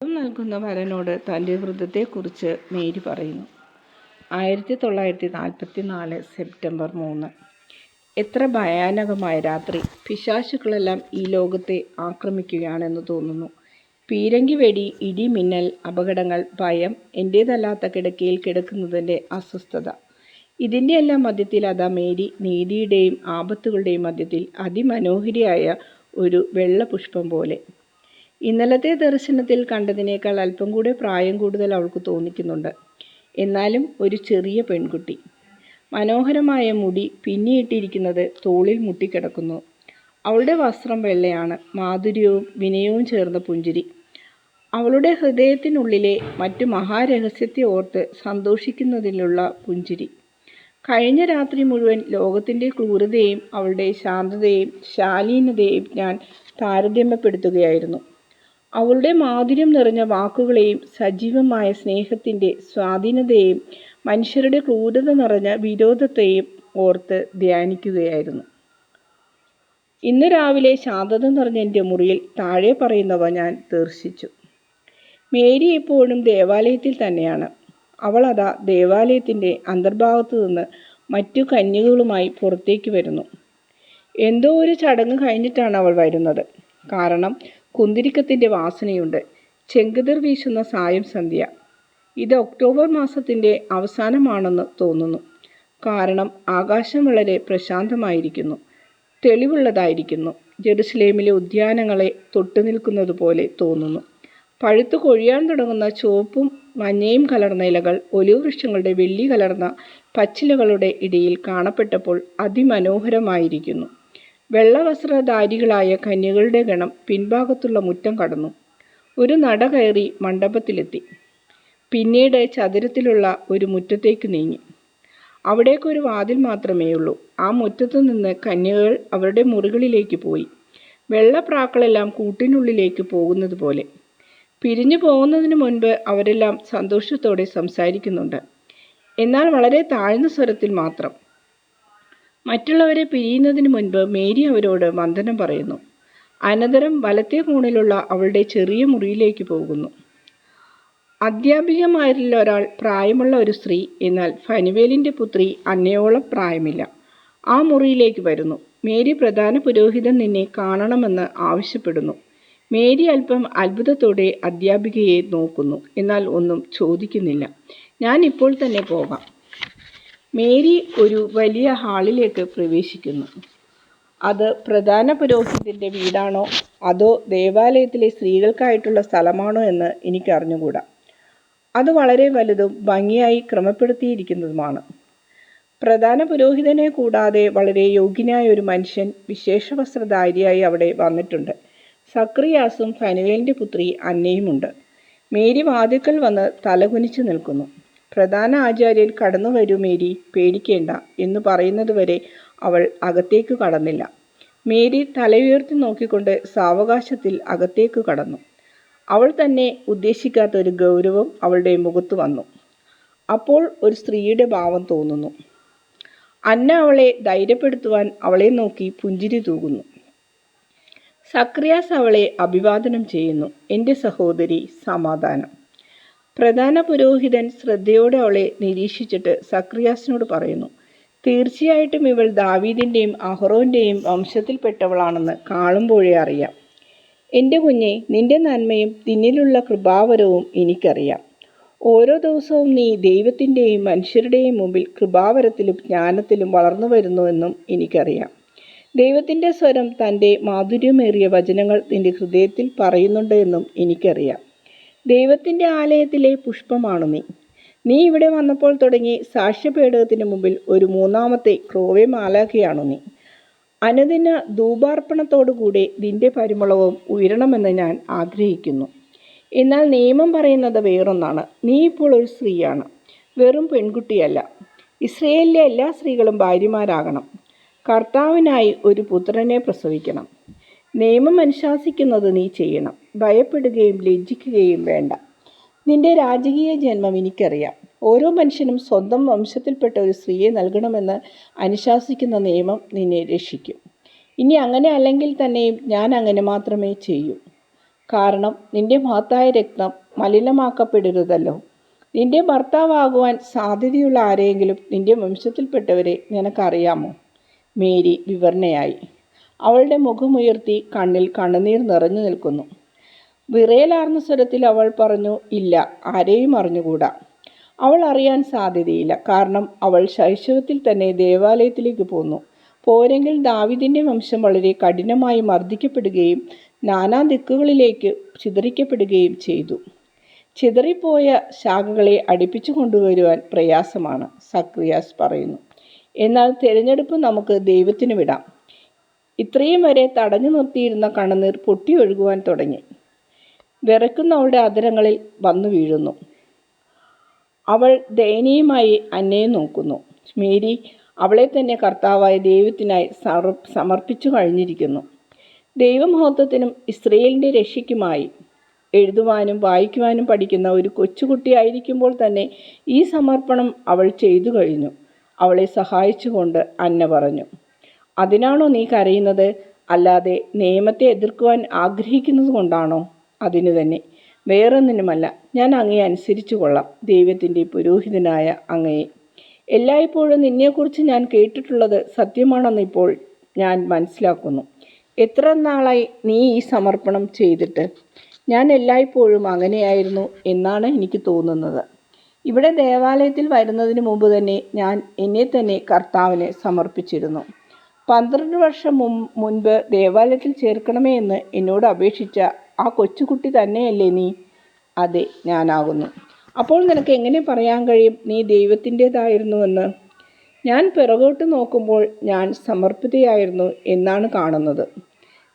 നൽകുന്ന വരനോട് തന്റെ വൃദ്ധത്തെക്കുറിച്ച് മേരി പറയുന്നു. ആയിരത്തി തൊള്ളായിരത്തി നാൽപ്പത്തി നാല് സെപ്റ്റംബർ മൂന്ന്. എത്ര ഭയാനകമായ രാത്രി. പിശാശുക്കളെല്ലാം ഈ ലോകത്തെ ആക്രമിക്കുകയാണെന്ന് തോന്നുന്നു. പീരങ്കി വെടി മിന്നൽ അപകടങ്ങൾ ഭയം എന്റേതല്ലാത്ത കിടക്കയിൽ കിടക്കുന്നതിന്റെ അസ്വസ്ഥത. ഇതിന്റെയെല്ലാം മധ്യത്തിൽ അതാ മേരി നീതിയുടെയും ആപത്തുകളുടെയും മധ്യത്തിൽ അതിമനോഹരിയായ ഒരു വെള്ളപുഷ്പം പോലെ. ഇന്നലത്തെ ദർശനത്തിൽ കണ്ടതിനേക്കാൾ അല്പം കൂടെ പ്രായം കൂടുതൽ അവൾക്ക് തോന്നിക്കുന്നുണ്ട്. എന്നാലും ഒരു ചെറിയ പെൺകുട്ടി. മനോഹരമായ മുടി പിന്നിയിട്ടിരിക്കുന്നത് തോളിൽ മുട്ടിക്കിടക്കുന്നു. അവളുടെ വസ്ത്രം വെള്ളയാണ് മാധുര്യവും വിനയവും ചേർന്ന പുഞ്ചിരി. അവളുടെ ഹൃദയത്തിനുള്ളിലെ മറ്റു മഹാരഹസ്യത്തെ ഓർത്ത് സന്തോഷിക്കുന്നതിലുള്ള പുഞ്ചിരി. കഴിഞ്ഞ രാത്രി മുഴുവൻ ലോകത്തിന്റെ ക്രൂരതയും അവളുടെ ശാന്തതയും ശാലീനതയും ഞാൻ താരതമ്യപ്പെടുത്തുകയായിരുന്നു. അവളുടെ മാധുര്യം നിറഞ്ഞ വാക്കുകളെയും സജീവമായ സ്നേഹത്തിന്റെ സ്വാധീനതയെയും മനുഷ്യരുടെ ക്രൂരത നിറഞ്ഞ വിരോധത്തെയും ഓർത്ത് ധ്യാനിക്കുകയായിരുന്നു. ഇന്ന് രാവിലെ ശാന്തത നിറഞ്ഞ എന്റെ മുറിയിൽ താഴെ പറയുന്നവ ഞാൻ ദർശിച്ചു. മേരി എപ്പോഴും ദേവാലയത്തിൽ തന്നെയാണ്. അവൾ അതാ ദേവാലയത്തിന്റെ അന്തർഭാഗത്തു നിന്ന് മറ്റു കന്യകളുമായി പുറത്തേക്ക് വരുന്നു. എന്തോ ഒരു ചടങ്ങ് കഴിഞ്ഞിട്ടാണ് അവൾ വരുന്നത്. കാരണം കുന്തിരിക്കത്തിന്റെ വാസനയുണ്ട്. ചെങ്കതിർ വീശുന്ന സായം സന്ധ്യ. ഇത് ഒക്ടോബർ മാസത്തിന്റെ അവസാനമാണെന്ന് തോന്നുന്നു. കാരണം ആകാശം വളരെ പ്രശാന്തമായിരിക്കുന്നു. തെളിവുള്ളതായിരിക്കുന്നു. ജെറുസലേമിലെ ഉദ്യാനങ്ങളെ തൊട്ടു നിൽക്കുന്നത് പോലെ തോന്നുന്നു. പഴുത്തു കൊഴിയാൻ തുടങ്ങുന്ന ചുവപ്പും മഞ്ഞയും കലർന്ന ഇലകൾ ഒലിവ് വൃക്ഷങ്ങളുടെ വെള്ളി കലർന്ന പച്ചിലകളുടെ ഇടയിൽ കാണപ്പെട്ടപ്പോൾ അതിമനോഹരമായിരിക്കുന്നു. വെള്ളവസ്ത്രധാരികളായ കന്യകളുടെ ഗണം പിൻഭാഗത്തുള്ള മുറ്റം കടന്നു. ഒരു നട കയറി മണ്ഡപത്തിലെത്തി. പിന്നീട് ചതുരത്തിലുള്ള ഒരു മുറ്റത്തേക്ക് നീങ്ങി. അവിടേക്കൊരു വാതിൽ മാത്രമേ ഉള്ളൂ ആ മുറ്റത്തു നിന്ന് കന്യകൾ അവരുടെ മുറികളിലേക്ക് പോയി. വെള്ളപ്രാക്കളെല്ലാം കൂട്ടിനുള്ളിലേക്ക് പോകുന്നത് പോലെ. പിരിഞ്ഞു പോകുന്നതിന് മുൻപ് അവരെല്ലാം സന്തോഷത്തോടെ സംസാരിക്കുന്നുണ്ട്. എന്നാൽ വളരെ താഴ്ന്ന സ്വരത്തിൽ മാത്രം. മറ്റുള്ളവരെ പിരിയുന്നതിന് മുൻപ് മേരി അവരോട് വന്ദനം പറയുന്നു. അനന്തരം വലത്തെ കോണിലുള്ള അവളുടെ ചെറിയ മുറിയിലേക്ക് പോകുന്നു. അധ്യാപികമാരിൽ ഒരാൾ പ്രായമുള്ള ഒരു സ്ത്രീ എന്നാൽ ഫനുവേലിന്റെ പുത്രി അന്നയോളം പ്രായമില്ല. ആ മുറിയിലേക്ക് വരുന്നു. മേരി പ്രധാന പുരോഹിതൻ നിന്നെ കാണണമെന്ന് ആവശ്യപ്പെടുന്നു. മേരി അല്പം അത്ഭുതത്തോടെ അധ്യാപികയെ നോക്കുന്നു. എന്നാൽ ഒന്നും ചോദിക്കുന്നില്ല. ഞാൻ ഇപ്പോൾ തന്നെ പോകാം. മേരി ഒരു വലിയ ഹാളിലേക്ക് പ്രവേശിക്കുന്നു. അത് പ്രധാന പുരോഹിതന്റെ വീടാണോ? അതോ ദേവാലയത്തിലെ സ്ത്രീകൾക്കായിട്ടുള്ള സ്ഥലമാണോ എന്ന് എനിക്ക് അറിഞ്ഞുകൂടാ അത് വളരെ വലുതും ഭംഗിയായി ക്രമപ്പെടുത്തിയിരിക്കുന്നതുമാണ്. പ്രധാന പുരോഹിതനെ കൂടാതെ വളരെ യോഗ്യനായ ഒരു മനുഷ്യൻ വിശേഷ വസ്ത്രധാരിയായി അവിടെ വന്നിട്ടുണ്ട്. സക്രിയാസും ഫനുവേലിന്റെ പുത്രി അന്നയുമുണ്ട് മേരി വാതിക്കൽ വന്ന് തലകുനിച്ച് നിൽക്കുന്നു. പ്രധാന ആചാര്യൻ കടന്നു വരൂ മേരി പേടിക്കേണ്ട എന്ന് പറയുന്നതുവരെ അവൾ അകത്തേക്ക് കടന്നില്ല. മേരി തലയുയർത്തി നോക്കിക്കൊണ്ട് സാവകാശത്തിൽ അകത്തേക്ക് കടന്നു. അവൾ തന്നെ ഉദ്ദേശിക്കാത്ത ഒരു ഗൗരവം അവളുടെ മുഖത്ത് വന്നു. അപ്പോൾ ഒരു സ്ത്രീയുടെ ഭാവം തോന്നുന്നു. അന്ന അവളെ ധൈര്യപ്പെടുത്തുവാൻ അവളെ നോക്കി പുഞ്ചിരി തൂകുന്നു. സക്രിയാസ് അവളെ അഭിവാദനം ചെയ്യുന്നു. എന്റെ സഹോദരി സമാധാനം. പ്രധാന പുരോഹിതൻ ശ്രദ്ധയോടെ അവളെ നിരീക്ഷിച്ചിട്ട് സക്രിയാസിനോട് പറയുന്നു തീർച്ചയായിട്ടും ഇവൾ ദാവീദിന്റെയും അഹ്റോന്റെയും വംശത്തിൽപ്പെട്ടവളാണെന്ന് കാണുമ്പോഴേ അറിയാം. എന്റെ കുഞ്ഞെ നിന്റെ നന്മയും നിന്നിലുള്ള കൃപാവരവും എനിക്കറിയാം. ഓരോ ദിവസവും നീ ദൈവത്തിന്റെയും മനുഷ്യരുടെയും മുമ്പിൽ കൃപാവരത്തിലും ജ്ഞാനത്തിലും വളർന്നു വരുന്നുവെന്നും എനിക്കറിയാം. ദൈവത്തിന്റെ സ്വരം തന്റെ മാധുര്യമേറിയ വചനങ്ങൾ നിന്റെ ഹൃദയത്തിൽ പറയുന്നുണ്ട് എന്നും എനിക്കറിയാം. ദൈവത്തിന്റെ ആലയത്തിലെ പുഷ്പമാണ് നീ. നീ ഇവിടെ വന്നപ്പോൾ തുടങ്ങി സാക്ഷ്യപേടകത്തിന് മുമ്പിൽ ഒരു മൂന്നാമത്തെ ക്രോവെ മാലാഖയാണു നീ. അനുദിന ധൂപാർപ്പണത്തോടുകൂടി നിന്റെ പരിമളവും ഉയരണമെന്ന് ഞാൻ ആഗ്രഹിക്കുന്നു. എന്നാൽ നിയമം പറയുന്നത് വേറൊന്നാണ്. നീ ഇപ്പോൾ ഒരു സ്ത്രീയാണ്. വെറും പെൺകുട്ടിയല്ല. ഇസ്രയേലിലെ എല്ലാ സ്ത്രീകളും ഭാര്യമാരാകണം. കർത്താവിനായി ഒരു പുത്രനെ പ്രസവിക്കണം. നിയമം അനുശാസിക്കുന്നത് നീ ചെയ്യണം. ഭയപ്പെടുകയും ലജ്ജിക്കുകയും വേണ്ട. നിന്റെ രാജകീയ ജന്മം എനിക്കറിയാം. ഓരോ മനുഷ്യനും സ്വന്തം വംശത്തിൽപ്പെട്ട ഒരു സ്ത്രീയെ നൽകണമെന്ന് അനുശാസിക്കുന്ന നിയമം നിന്നെ രക്ഷിക്കും. ഇനി അങ്ങനെ അല്ലെങ്കിൽ തന്നെയും ഞാൻ അങ്ങനെ മാത്രമേ ചെയ്യൂ. കാരണം നിന്റെ മഹത്തായ രക്തം മലിനമാക്കപ്പെടരുതല്ലോ. നിന്റെ ഭർത്താവാകുവാൻ സാധ്യതയുള്ള ആരെയെങ്കിലും നിന്റെ വംശത്തിൽപ്പെട്ടവരെ നിനക്കറിയാമോ? മേരി വിവരണയായി അവളുടെ മുഖമുയർത്തി കണ്ണിൽ കണ്ണുനീർ നിറഞ്ഞു നിൽക്കുന്നു. വിറയലാർന്ന സ്വരത്തിൽ അവൾ പറഞ്ഞു ഇല്ല ആരെയും അറിഞ്ഞുകൂടാ. അവൾ അറിയാൻ സാധ്യതയില്ല. കാരണം അവൾ ശൈശവത്തിൽ തന്നെ ദേവാലയത്തിലേക്ക് പോന്നു. പോരെങ്കിൽ ദാവിദിന്റെ വംശം വളരെ കഠിനമായി മർദ്ദിക്കപ്പെടുകയും നാനാ ദിക്കുകളിലേക്ക് ചിതറിക്കപ്പെടുകയും ചെയ്തു. ചിതറിപ്പോയ ശാഖകളെ അടുപ്പിച്ചു കൊണ്ടുവരുവാൻ പ്രയാസമാണ് സക്രിയാസ് പറയുന്നു. എന്നാൽ തിരഞ്ഞെടുപ്പ് നമുക്ക് ദൈവത്തിന് വിടാം. ഇത്രയും വരെ തടഞ്ഞു നിർത്തിയിരുന്ന കണ്ണുനീർ പൊട്ടിയൊഴുകുവാൻ തുടങ്ങി. വിറയ്ക്കുന്ന അവളുടെ അധരങ്ങളിൽ വന്നു വീഴുന്നു. അവൾ ദയനീയമായി അന്നയെ നോക്കുന്നു. മേരി അവളെ തന്നെ കർത്താവായ ദൈവത്തിനായി സമർപ്പിച്ചു കഴിഞ്ഞിരിക്കുന്നു. ദൈവമഹത്വത്തിനും ഇസ്രയേലിന്റെ രക്ഷയ്ക്കുമായി എഴുതുവാനും വായിക്കുവാനും പഠിക്കുന്ന ഒരു കൊച്ചുകുട്ടിയായിരിക്കുമ്പോൾ തന്നെ ഈ സമർപ്പണം അവൾ ചെയ്തു കഴിഞ്ഞു. അവളെ സഹായിച്ചുകൊണ്ട് അന്ന പറഞ്ഞു അതിനാണോ നീ കരയുന്നത്? അല്ലാതെ നിയമത്തെ എതിർക്കുവാൻ ആഗ്രഹിക്കുന്നത് കൊണ്ടാണോ? അതിനു തന്നെ. വേറൊന്നിനുമല്ല ഞാൻ അങ്ങയെ അനുസരിച്ചു കൊള്ളാം ദൈവത്തിന്റെ പുരോഹിതനായ അങ്ങയെ. എല്ലായ്പ്പോഴും നിന്നെക്കുറിച്ച് ഞാൻ കേട്ടിട്ടുള്ളത് സത്യമാണെന്ന് ഇപ്പോൾ ഞാൻ മനസ്സിലാക്കുന്നു. എത്ര നാളായി നീ ഈ സമർപ്പണം ചെയ്തിട്ട്? ഞാൻ എല്ലായ്പ്പോഴും അങ്ങനെയായിരുന്നു എന്നാണ് എനിക്ക് തോന്നുന്നത്. ഇവിടെ ദേവാലയത്തിൽ വരുന്നതിന് മുമ്പ് തന്നെ ഞാൻ എന്നെ തന്നെ കർത്താവിനെ സമർപ്പിച്ചിരുന്നു. പന്ത്രണ്ട് വർഷം മുൻപ് ദേവാലയത്തിൽ ചേർക്കണമേ എന്ന് എന്നോട് അപേക്ഷിച്ച ആ കൊച്ചുകുട്ടി തന്നെയല്ലേ നീ? അതെ ഞാനാകുന്നു. അപ്പോൾ നിനക്ക് എങ്ങനെ പറയാൻ കഴിയും? നീ ദൈവത്തിന്റെതായിരുന്നുവെന്ന്. ഞാൻ പിറകോട്ട് നോക്കുമ്പോൾ ഞാൻ സമർപ്പിതയായിരുന്നു എന്നാണ് കാണുന്നത്.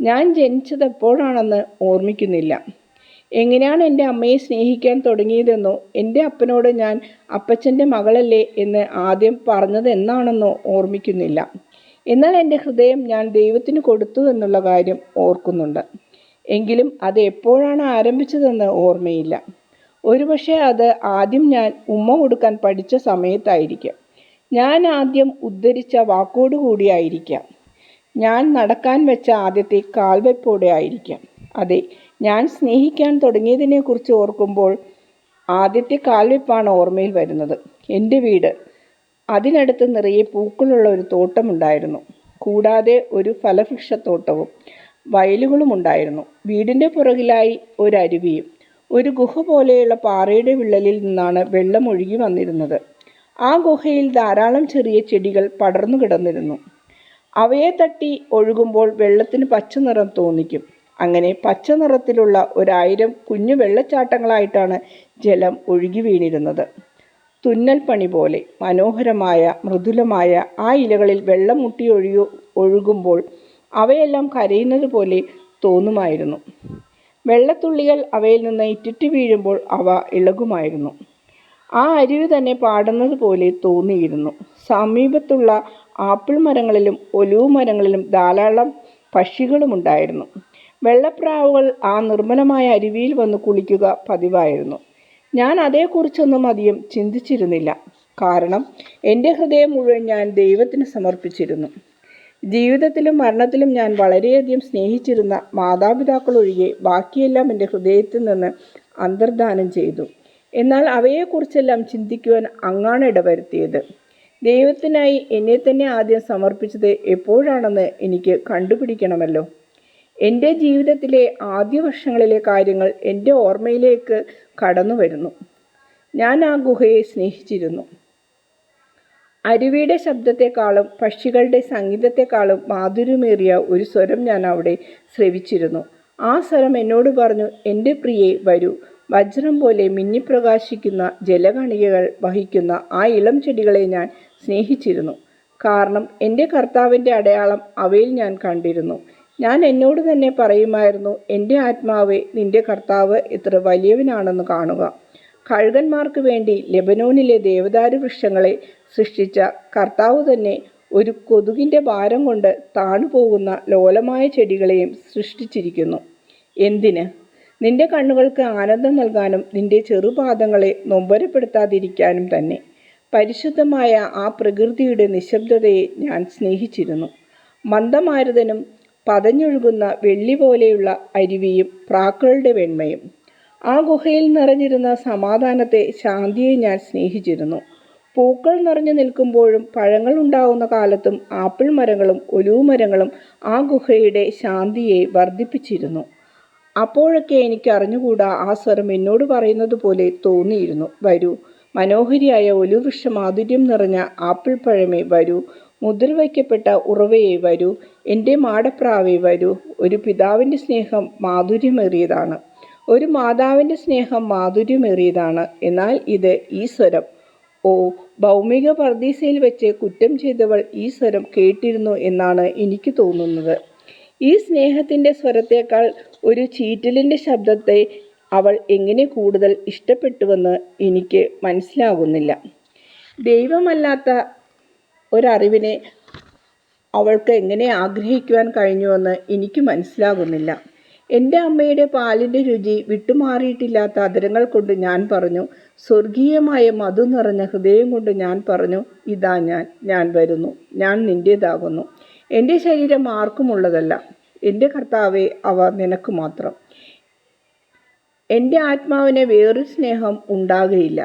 ഞാൻ ജനിച്ചത് എപ്പോഴാണെന്ന് ഓർമ്മിക്കുന്നില്ല. എങ്ങനെയാണ് എന്റെ അമ്മയെ സ്നേഹിക്കാൻ തുടങ്ങിയതെന്നോ എന്റെ അപ്പനോട് ഞാൻ അപ്പച്ചന്റെ മകളല്ലേ എന്ന് ആദ്യം പറഞ്ഞത് എന്നാണെന്നോ ഓർമ്മിക്കുന്നില്ല. എന്നാൽ എന്റെ ഹൃദയം ഞാൻ ദൈവത്തിന് കൊടുത്തു എന്നുള്ള കാര്യം ഓർക്കുന്നുണ്ട്. എങ്കിലും അത് എപ്പോഴാണ് ആരംഭിച്ചതെന്ന് ഓർമ്മയില്ല. ഒരുപക്ഷെ അത് ആദ്യം ഞാൻ ഉമ്മ കൊടുക്കാൻ പഠിച്ച സമയത്തായിരിക്കാം. ഞാൻ ആദ്യം ഉദ്ധരിച്ച വാക്കോടുകൂടിയായിരിക്കാം ഞാൻ നടക്കാൻ വെച്ച ആദ്യത്തെ കാൽവെപ്പോടെ ആയിരിക്കാം. അതെ ഞാൻ സ്നേഹിക്കാൻ തുടങ്ങിയതിനെക്കുറിച്ച് ഓർക്കുമ്പോൾ ആദ്യത്തെ കാൽവെപ്പാണ് ഓർമ്മയിൽ വരുന്നത്. എന്റെ വീട്. അതിനടുത്ത് നിറയെ പൂക്കളുള്ള ഒരു തോട്ടമുണ്ടായിരുന്നു. കൂടാതെ ഒരു ഫലവൃക്ഷത്തോട്ടവും. വയലുകളും ഉണ്ടായിരുന്നു. വീടിന്റെ പുറകിലായി ഒരു അരുവിയും ഒരു ഗുഹ പോലെയുള്ള പാറയുടെ വിള്ളലിൽ നിന്നാണ് വെള്ളം ഒഴുകി വന്നിരുന്നത്. ആ ഗുഹയിൽ ധാരാളം ചെറിയ ചെടികൾ പടർന്നു കിടന്നിരുന്നു. അവയെ തട്ടി ഒഴുകുമ്പോൾ വെള്ളത്തിന് പച്ച നിറം തോന്നിക്കും. അങ്ങനെ പച്ച നിറത്തിലുള്ള ഒരായിരം കുഞ്ഞു വെള്ളച്ചാട്ടങ്ങളായിട്ടാണ് ജലം ഒഴുകി വീണിരുന്നത്. തുന്നൽ പണി പോലെ മനോഹരമായ മൃദുലമായ ആ ഇലകളിൽ വെള്ളം മുട്ടി ഒഴുകി ഒഴുകുമ്പോൾ അവയെല്ലാം കരയുന്നത് പോലെ തോന്നുമായിരുന്നു. വെള്ളത്തുള്ളികൾ അവയിൽ നിന്ന് ഇറ്റിറ്റ് വീഴുമ്പോൾ അവ ഇളകുമായിരുന്നു. ആ അരുവി തന്നെ പാടുന്നത് പോലെ തോന്നിയിരുന്നു. സമീപത്തുള്ള ആപ്പിൾ മരങ്ങളിലും ഒലിവ് മരങ്ങളിലും ധാരാളം പക്ഷികളുമുണ്ടായിരുന്നു. വെള്ളപ്രാവുകൾ ആ നിർമ്മലമായ അരുവിയിൽ വന്ന് കുളിക്കുക പതിവായിരുന്നു. ഞാൻ അതേക്കുറിച്ചൊന്നും അധികം ചിന്തിച്ചിരുന്നില്ല. കാരണം എന്റെ ഹൃദയം മുഴുവൻ ഞാൻ ദൈവത്തിന് സമർപ്പിച്ചിരുന്നു. ജീവിതത്തിലും മരണത്തിലും ഞാൻ വളരെയധികം സ്നേഹിച്ചിരുന്ന മാതാപിതാക്കൾ ഒഴികെ ബാക്കിയെല്ലാം എന്റെ ഹൃദയത്തിൽ നിന്ന് അന്തർദാനം ചെയ്തു. എന്നാൽ അവയെക്കുറിച്ചെല്ലാം ചിന്തിക്കുവാൻ അങ്ങാണ് ഇടവരുത്തിയത്. ദൈവത്തിനായി എന്നെ തന്നെ ആദ്യം സമർപ്പിച്ചത് എപ്പോഴാണെന്ന് എനിക്ക് കണ്ടുപിടിക്കണമല്ലോ. എന്റെ ജീവിതത്തിലെ ആദ്യ വർഷങ്ങളിലെ കാര്യങ്ങൾ എന്റെ ഓർമ്മയിലേക്ക് കടന്നു വരുന്നു ഞാൻ ആ ഗുഹയെ സ്നേഹിച്ചിരുന്നു. അരുവിയുടെ ശബ്ദത്തെക്കാളും പക്ഷികളുടെ സംഗീതത്തെക്കാളും മാധുര്യമേറിയ ഒരു സ്വരം ഞാൻ അവിടെ ശ്രവിച്ചിരുന്നു. ആ സ്വരം എന്നോട് പറഞ്ഞു എന്റെ പ്രിയെ വരൂ. വജ്രം പോലെ മിന്നിപ്രകാശിക്കുന്ന ജലകണികകൾ വഹിക്കുന്ന ആ ഇളം ചെടികളെ ഞാൻ സ്നേഹിച്ചിരുന്നു. കാരണം എന്റെ കർത്താവിന്റെ അടയാളം അവയിൽ ഞാൻ കണ്ടിരുന്നു. ഞാൻ എന്നോട് തന്നെ പറയുമായിരുന്നു എന്റെ ആത്മാവെ നിന്റെ കർത്താവ് എത്ര വലിയവനാണെന്ന് കാണുക. കഴുകന്മാർക്ക് വേണ്ടി ലെബനോനിലെ ദേവദാരു വൃക്ഷങ്ങളെ സൃഷ്ടിച്ച കർത്താവ് തന്നെ ഒരു കൊതുകിന്റെ ഭാരം കൊണ്ട് താണുപോകുന്ന ലോലമായ ചെടികളെയും സൃഷ്ടിച്ചിരിക്കുന്നു. എന്തിന്? നിന്റെ കണ്ണുകൾക്ക് ആനന്ദം നൽകാനും നിന്റെ ചെറുപാദങ്ങളെ നൊമ്പരപ്പെടുത്താതിരിക്കാനും തന്നെ. പരിശുദ്ധമായ ആ പ്രകൃതിയുടെ നിശബ്ദതയെ ഞാൻ സ്നേഹിച്ചിരുന്നു. മന്ദമാരുതനും പതഞ്ഞൊഴുകുന്ന വെള്ളി പോലെയുള്ള അരുവിയും പ്രാക്കളുടെ വെണ്മയും. ആ ഗുഹയിൽ നിറഞ്ഞിരുന്ന സമാധാനത്തെ ശാന്തിയെ ഞാൻ സ്നേഹിച്ചിരുന്നു. പൂക്കൾ നിറഞ്ഞു നിൽക്കുമ്പോഴും പഴങ്ങൾ ഉണ്ടാവുന്ന കാലത്തും ആപ്പിൾ മരങ്ങളും ഒലിവ് മരങ്ങളും ആ ഗുഹയുടെ ശാന്തിയെ വർദ്ധിപ്പിച്ചിരുന്നു. അപ്പോഴൊക്കെ എനിക്ക് അറിഞ്ഞുകൂടാ ആ സ്വരം എന്നോട് പറയുന്നത് പോലെ തോന്നിയിരുന്നു. വരൂ മനോഹരിയായ ഒലിവൃക്ഷ മാധുര്യം നിറഞ്ഞ ആപ്പിൾ പഴമേ വരൂ. മുദ്ര വയ്ക്കപ്പെട്ട ഉറവയെ വരൂ. എന്റെ മാടപ്രാവേ വരൂ. ഒരു പിതാവിന്റെ സ്നേഹം മാധുര്യമേറിയതാണ്. ഒരു മാതാവിന്റെ സ്നേഹം മാധുര്യമേറിയതാണ്. എന്നാൽ ഇത് ഈ സ്വരം ഓ ഭൗമിക പർദീസയിൽ വെച്ച് കുറ്റം ചെയ്തവൾ ഈ സ്വരം കേട്ടിരുന്നു എന്നാണ് എനിക്ക് തോന്നുന്നത്. ഈ സ്നേഹത്തിന്റെ സ്വരത്തേക്കാൾ ഒരു ചീറ്റലിന്റെ ശബ്ദത്തെ അവൾ എങ്ങനെ കൂടുതൽ ഇഷ്ടപ്പെട്ടുവെന്ന് എനിക്ക് മനസ്സിലാകുന്നില്ല ദൈവമല്ലാത്ത ഒരറിവിനെ അവൾക്ക് എങ്ങനെ ആഗ്രഹിക്കുവാൻ കഴിഞ്ഞുവെന്ന് എനിക്ക് മനസ്സിലാകുന്നില്ല. എന്റെ അമ്മയുടെ പാലിന്റെ രുചി വിട്ടുമാറിയിട്ടില്ലാത്ത അതരങ്ങൾ കൊണ്ട് ഞാൻ പറഞ്ഞു സ്വർഗീയമായ മധു നിറഞ്ഞ ഹൃദയം കൊണ്ട് ഞാൻ പറഞ്ഞു ഇതാ ഞാൻ ഞാൻ വരുന്നു ഞാൻ നിന്റേതാകുന്നു എന്റെ ശരീരം ആർക്കുമുള്ളതല്ല എന്റെ കർത്താവെ അവ നിനക്ക് മാത്രം. എന്റെ ആത്മാവിന് വേറൊരു സ്നേഹം ഉണ്ടാകുകയില്ല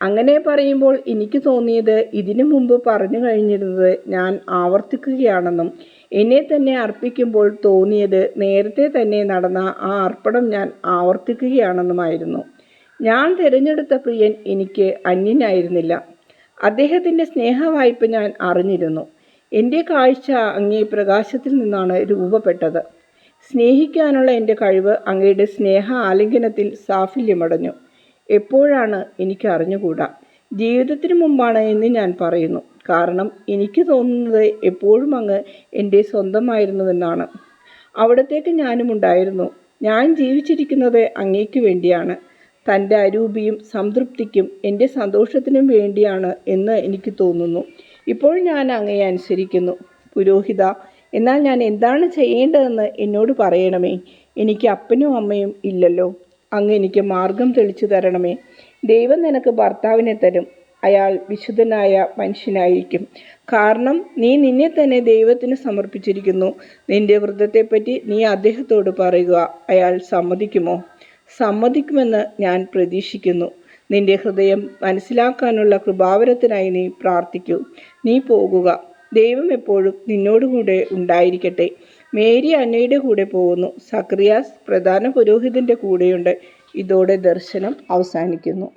അങ്ങനെ പറയുമ്പോൾ എനിക്ക് തോന്നിയത് ഇതിനു മുമ്പ് പറഞ്ഞു കഴിഞ്ഞിരുന്നത് ഞാൻ ആവർത്തിക്കുകയാണെന്നും എന്നെ തന്നെ അർപ്പിക്കുമ്പോൾ തോന്നിയത് നേരത്തെ തന്നെ നടന്ന ആ അർപ്പണം ഞാൻ ആവർത്തിക്കുകയാണെന്നുമായിരുന്നു. ഞാൻ തിരഞ്ഞെടുത്ത പ്രിയൻ എനിക്ക് അന്യനായിരുന്നില്ല. അദ്ദേഹത്തിന്റെ സ്നേഹവായ്പ ഞാൻ അറിഞ്ഞിരുന്നു. എന്റെ കാഴ്ച അങ്ങേ പ്രകാശത്തിൽ നിന്നാണ് രൂപപ്പെട്ടത്. സ്നേഹിക്കാനുള്ള എന്റെ കഴിവ് അങ്ങയുടെ സ്നേഹ ആലിംഗനത്തിൽ സാഫല്യമടഞ്ഞു. എപ്പോഴാണ് എനിക്ക് അറിഞ്ഞുകൂടാ? ജീവിതത്തിന് മുമ്പാണ് എന്ന് ഞാൻ പറയുന്നു. കാരണം എനിക്ക് തോന്നുന്നത് എപ്പോഴും അങ്ങ് എന്റെ സ്വന്തമായിരുന്നുവെന്നാണ്. അവിടത്തേക്ക് ഞാനും ഉണ്ടായിരുന്നു. ഞാൻ ജീവിച്ചിരിക്കുന്നത് അങ്ങേക്ക് വേണ്ടിയാണ്. തന്റെ അരൂപിയും സംതൃപ്തിക്കും എന്റെ സന്തോഷത്തിനും വേണ്ടിയാണ് എന്ന് എനിക്ക് തോന്നുന്നു. ഇപ്പോൾ ഞാൻ അങ്ങയെ അനുസരിക്കുന്നു. പുരോഹിത എന്നാൽ ഞാൻ എന്താണ് ചെയ്യേണ്ടതെന്ന് എന്നോട് പറയണമേ. എനിക്ക് അപ്പനും അമ്മയും ഇല്ലല്ലോ. അങ്ങ് എനിക്ക് മാർഗം തെളിച്ചു തരണമേ. ദൈവം നിനക്ക് ഭർത്താവിനെ തരും. അയാൾ വിശുദ്ധനായ മനുഷ്യനായിരിക്കും. കാരണം നീ നിന്നെ തന്നെ ദൈവത്തിന് സമർപ്പിച്ചിരിക്കുന്നു. നിന്റെ വൃദ്ധത്തെപ്പറ്റി നീ അദ്ദേഹത്തോട് പറയുക. അയാൾ സമ്മതിക്കുമോ? സമ്മതിക്കുമെന്ന് ഞാൻ പ്രതീക്ഷിക്കുന്നു. നിന്റെ ഹൃദയം മനസ്സിലാക്കാനുള്ള കൃപാവരത്തിനായി നീ പ്രാർത്ഥിക്കൂ. നീ പോകുക. ദൈവം എപ്പോഴും നിന്നോടുകൂടെ ഉണ്ടായിരിക്കട്ടെ. മേരി അന്നയുടെ കൂടെ പോകുന്നു. സക്രിയാസ് പ്രധാന പുരോഹിതന്റെ കൂടെയുണ്ട്. ഇതോടെ ദർശനം അവസാനിക്കുന്നു.